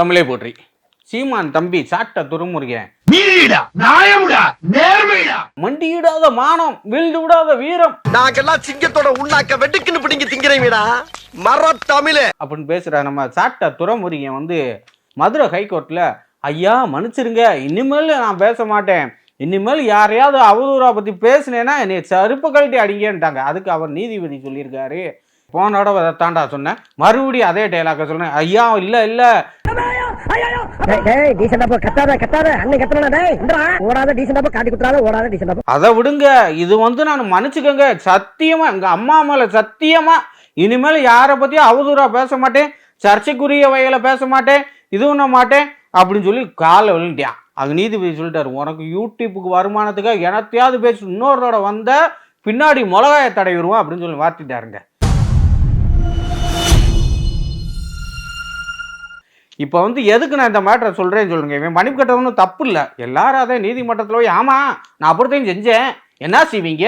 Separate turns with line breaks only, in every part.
தமிழே போற்றி. சீமான் தம்பி சாட்ட
நியாயம்டா நேர்மைடா.
மண்டியிடாத மானம் வீழ்ந்து விடாத வீரம்.
நாங்கெல்லாம் சிங்கத்தோட உண்ணாக்க வெட்டுக்குன்னு பிடிங்க திங்கிறீங்கடா மர தமிழே.
அப்படின்னு பேசுகிற நம்ம சாட்ட துறமுருகன் வந்து மதுரை ஹைகோர்ட்டில் ஐயா மன்னிச்சிருங்க இனிமேல் நான் பேச மாட்டேன். இனிமேல் யாரையாவது அவதூறா பற்றி பேசினேன்னா என்னை செருப்பு கழட்டி அடிங்கன்ட்டாங்க. அதுக்கு அவர் நீதிபதி சொல்லியிருக்காரு. போன தடவை அதை தாண்டா சொன்னேன். மறுபடியும் அதே டைலாக சொன்னேன் ஐயா இல்லை இல்லை. அதை விடுங்க. இது வந்து நான் மன்னிச்சுக்கோங்க. சத்தியமா எங்க அம்மா மேல சத்தியமா. இனிமேல் யாரை பத்தியும் அவதூறா பேச மாட்டேன். சர்ச்சைக்குரிய வகையில பேச மாட்டேன். இது பண்ண மாட்டேன். அப்படின்னு சொல்லி காலை விழுந்துட்டான். அது நீதிபதி சொல்லிட்டாரு உனக்கு யூடியூப்புக்கு வருமானத்துக்காக எனத்தையாவது பேசி இன்னொருத்தோட வந்த பின்னாடி மிளகாய தடவிடுவோம் அப்படின்னு சொல்லி வார்த்திட்டாருங்க. இப்போ வந்து எதுக்கு நான் இந்த மேட்டரை சொல்கிறேன்னு சொல்லுங்க. இவன் மன்னிப்பு கட்டணும் தப்பு இல்லை. எல்லாரும் அதே நீதிமன்றத்தில் போய் ஆமாம் நான் அப்படித்தையும் செஞ்சேன். என்ன செய்வீங்க?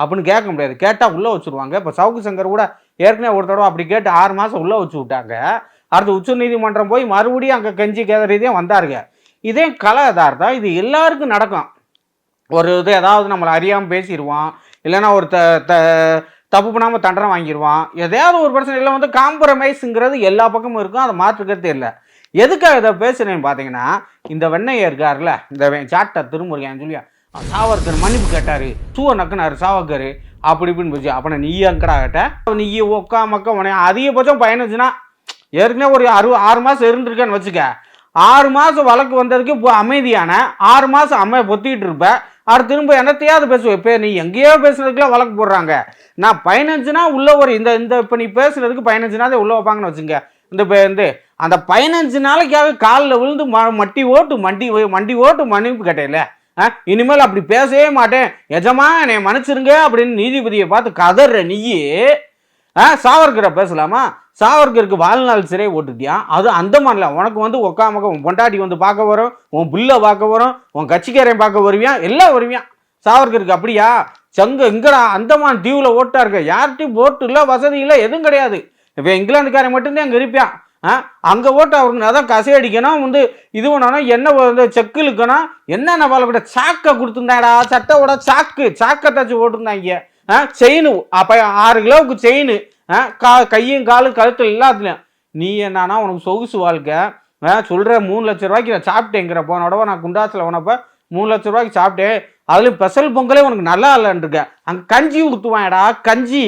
அப்படின்னு கேட்க முடியாது. கேட்டால் உள்ளே வச்சுருவாங்க. இப்போ சவுக்கு சங்கர் கூட ஏற்கனவே ஒரு தடவை அப்படி கேட்டு ஆறு மாதம் உள்ளே வச்சு விட்டாங்க. அடுத்து உச்ச நீதிமன்றம் போய் மறுபடியும் அங்கே கஞ்சி கேதறியதே வந்தாருங்க. இதே கலை யதார்த்தம் இது எல்லாருக்கும் நடக்கும். ஒரு இது ஏதாவது நம்மளை அறியாமல் பேசிடுவான். இல்லைன்னா ஒரு த த தப்பு பண்ணாமல் தண்டனை வாங்கிடுவான். எதையாவது ஒரு பிரச்சனை இல்லை வந்து காம்ப்ரமைஸுங்கிறது எல்லா பக்கமும் இருக்கும். அதை மாற்றுக்கிறதே இல்லை. எதுக்காக இதை பேசுகிறேன்னு பார்த்தீங்கன்னா இந்த வெண்ணையை இருக்கார்ல இந்த சாட்டை திருமுருகன் சொல்லியா? சாவர்கர் மன்னிப்பு கேட்டார். சூவ நக்குனாரு சாவர்கர் அப்படி இப்படின்னு போச்சு. அப்போ நீ அங்கடா கேட்ட? நீ ஒக்கா மக்கா உனே அதிகபட்சம் பயணிச்சுன்னா ஏற்கனவே ஒரு அறு ஆறு மாதம் இருந்திருக்கேன்னு வச்சுக்க. ஆறு மாதம் வழக்கு வந்ததுக்கு இப்போ அமைதியான ஆறு மாதம் அம்மையை பொத்திக்கிட்டு இருப்பேன் அவர் திரும்ப என்னத்தையாவது பேசுவேன் இப்போ நீ எங்கேயோ பேசுறதுக்குலாம் வழக்கு போடுறாங்க. நான் பதினஞ்சுனா உள்ள ஒரு இந்த இந்த இப்போ நீ பேசுறதுக்கு பதினஞ்சு உள்ளே உள்ள வைப்பாங்கன்னு வச்சுங்க. இந்த இப்போ வந்து அந்த பதினஞ்சு நாளைக்காக காலில் விழுந்து ம மட்டி ஓட்டு மண்டி மண்டி ஓட்டு மன்னிப்பு கேட்டேன்ல. ஆ இனிமேல் அப்படி பேசவே மாட்டேன். எஜமா என்னை மன்னிச்சிருங்க அப்படின்னு நீதிபதியை பார்த்து கதற நீ ஆ சாவர்கரை பேசலாமா? சாவர்கருக்கு வாழ்நாள் சிறை ஓட்டுட்டியான் அது அந்த உனக்கு வந்து உக்காமக்க உன் பொண்டாட்டி வந்து பார்க்க வரும் உன் புல்லை பார்க்க வரும் உன் கட்சிக்காரையும் பார்க்க வருவியான் எல்லாம் வருவியான் சாவர்கருக்கு அப்படியா? சங்க இங்கடா அந்தமான் தீவில் ஓட்டா இருக்க. யார்கிட்டையும் ஓட்டு இல்லை வசதி இல்லை எதுவும் கிடையாது. இப்போ இங்கிலாந்துக்காரன் மட்டும்தான் அங்கே இருப்பான். அங்கே ஓட்டு அவருக்கு அதான் கசை அடிக்கணும் வந்து இது பண்ணணும் என்ன வந்து செக்கு இழுக்கணும் என்னென்ன வேலை சாக்கை கொடுத்துருந்தாடா சட்டையோட சாக்கு சாக்கை தச்சு போட்டிருந்தாங்க. ஆ? செயின் அப்போ ஆறு கிலோவுக்கு செயின் ஆ? கா கையும் காலும் கழுத்து எல்லாத்துலையும் நீ என்னன்னா உனக்கு சொகுசு வாழ்க்கை. சொல்கிற மூணு லட்ச ரூபாய்க்கு நான் சாப்பிட்டேங்கிற. போன உடவை நான் குண்டாசில் உனப்போ மூணு லட்ச ரூபாய்க்கு சாப்பிட்டேன். அதுலேயும் ஸ்பெஷல் பொங்கலே உனக்கு நல்லா இல்லைன்னு அங்கே கஞ்சி ஊற்றுவான்டா கஞ்சி.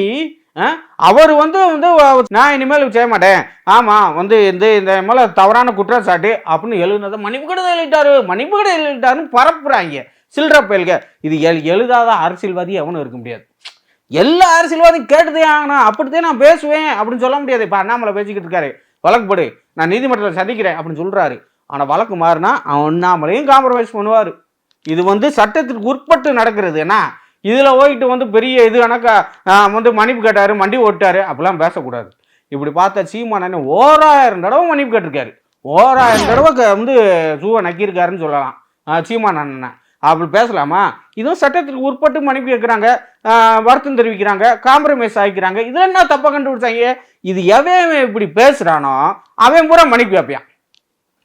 அவர் வந்து வந்து நான் இனிமேல் செய்ய மாட்டேன். ஆமாம் வந்து இந்த இந்த மேலே தவறான குற்றச்சாட்டு அப்படின்னு எழுதுனதை மன்னிப்பு கடை எழுதிட்டாரு. மன்னிப்பு கடை எழுதிட்டாருன்னு பரப்புறாங்க. சில்லற பயல்க. இது எழு எழுதாத அரசியல்வாதி எவனும் இருக்க முடியாது. எல்லா அரசியல்வாதியும் கேட்டுதே ஆகணும். அப்படித்தான் நான் பேசுவேன் அப்படின்னு சொல்ல முடியாது. இப்போ அண்ணாமலை பேசிக்கிட்டு இருக்காரு. வழக்கு படு. நான் நீதிமன்றத்தில் சந்திக்கிறேன் அப்படின்னு சொல்கிறாரு ஆனால் வழக்கு மாறினா அவன் அண்ணாமலையும் காம்ப்ரமைஸ் பண்ணுவார். இது வந்து சட்டத்திற்கு உட்பட்டு நடக்கிறது. என்ன இதில் போயிட்டு வந்து பெரிய இது கணக்கா வந்து மன்னிப்பு கேட்டாரு மண்டி ஓட்டாரு அப்படிலாம் பேசக்கூடாது. இப்படி பார்த்தா சீமான ஓராயிரம் தடவை மன்னிப்பு கேட்டிருக்காரு. ஓராயிரம் தடவை க- வந்து சூவை நக்கியிருக்காருன்னு சொல்லலாம். சீமான் அண்ணன் அப்படி பேசலாமா? இதுவும் சட்டத்திற்கு உட்பட்டு மன்னிப்பு கேட்குறாங்க வருத்தம் தெரிவிக்கிறாங்க காம்ப்ரமைஸ் ஆகிக்கிறாங்க. இது என்ன தப்பாக கண்டுபிடிச்சாங்க? இது எவன் இப்படி பேசுகிறானோ அவன் பூரா மன்னிப்பு கேட்பியான்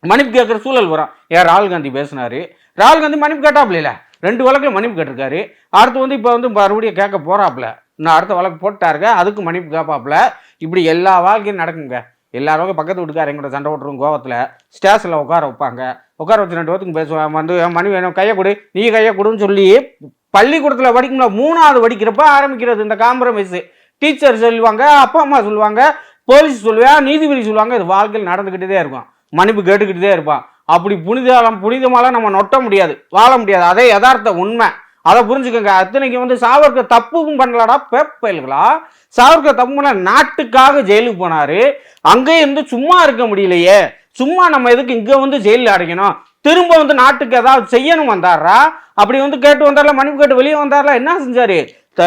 மன்னிப்பு கேட்குற சூழல் வரும். ஏன் ராகுல் காந்தி பேசினார். ராகுல் காந்தி மன்னிப்பு கேட்டாப்ல ரெண்டு வழக்கையும் மன்னிப்பு கேட்டிருக்காரு. அடுத்து வந்து இப்போ வந்து மறுபடியும் கேட்க போகிறாப்புல நான் அடுத்த வழக்கு போட்டாருங்க. அதுக்கு மன்னிப்பு கேட்பாப்புல. இப்படி எல்லா வாழ்க்கையும் நடக்குங்க. எல்லாரும் பக்கத்து வீட்டுக்காரங்க கூட சண்டை ஓட்டுறோம் கோவத்தில். ஸ்டேஷனில் உட்கார வைப்பாங்க. உட்கார வச்சு ரெண்டு பேத்துக்கும் பேசுவாங்க. வந்து "என் மணி வேணும்? கையை கொடு. நீ கையை கொடுன்னு சொல்லி பள்ளிக்கூடத்தில் படிக்கணும் மூணாவது படிக்கிறப்ப ஆரம்பிக்கிறது இந்த காம்ப்ரமைஸ் டீச்சர் சொல்லுவாங்க அப்பா அம்மா சொல்லுவாங்க போலீஸ் சொல்லுவேன் நீதிபதி சொல்லுவாங்க. இது வாழ்க்கையில் நடந்துக்கிட்டே இருக்கும். மன்னிப்பு கேட்டுக்கிட்டே இருப்பான். அப்படி புனிதம் புனிதமாலாம் நம்ம நொட்ட முடியாது வாழ முடியாது. அதே யதார்த்த உண்மை. அதை புரிஞ்சுக்கோங்க. அத்தனைக்கு வந்து சாவர்கர் தப்பும் பண்ணலடா பேப்பயல்களா? சாவர்கர் தப்பு பண்ண நாட்டுக்காக ஜெயிலுக்கு போனாரு. அங்கேயே இருந்து சும்மா இருக்க முடியலையே. சும்மா நம்ம எதுக்கு இங்க வந்து ஜெயிலில் அடைக்கணும்? திரும்ப வந்து நாட்டுக்கு ஏதாவது செய்யணும் வந்தாரா? அப்படி வந்து கேட்டு வந்தார்ல மன்னிப்பு கேட்டு வெளியே வந்தார்ல என்ன செஞ்சாரு?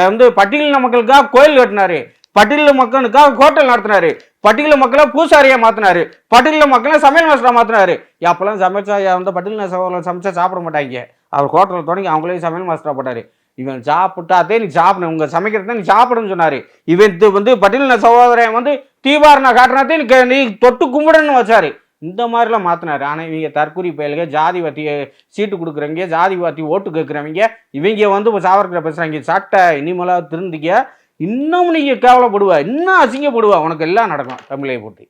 வந்து பட்டியலின மக்களுக்காக கோயில் கட்டினாரு. பட்டியல மக்களுக்காக ஹோட்டல் நடத்தினாரு. பட்டியல மக்களை பூசாரியா மாத்தினாரு. பட்டியல மக்களை சமையல் மாஸ்டரா மாத்தினாரு. அப்பெல்லாம் சமைச்சா வந்து பட்டியல சமைச்சா சாப்பிட மாட்டாங்க. அவர் ஹோட்டலில் தொடங்கி அவங்களையும் சமையல் மாஸ்டரா போட்டாரு. இவன் சாப்பிட்டாதே நீ சாப்பிடணும் உங்க சாப்பிடுறத நீ சாப்பிடணும்னு சொன்னாரு. இவன் வந்து பட்டியல சகோதரன் வந்து தீபாரணா காட்டினாத்தே நீ நீ தொட்டு கும்பிடணும்னு வச்சாரு. இந்த மாதிரிலாம் மாற்றினாரு ஆனால் இவங்க தற்கூரி ஜாதி ஜாதிவாத்தி சீட்டு கொடுக்குறவங்க ஜாதி வாத்தி ஓட்டு கேட்குறவங்க இவங்க வந்து சாவர்கரை பேசுகிறாங்க சட்டை இனிமேலாக திருந்திக்க இன்னும் நீங்கள் கேவலப்படுவா இன்னும் அசிங்கப்படுவா உனக்கு எல்லாம் நடக்கும் தமிழை போட்டி.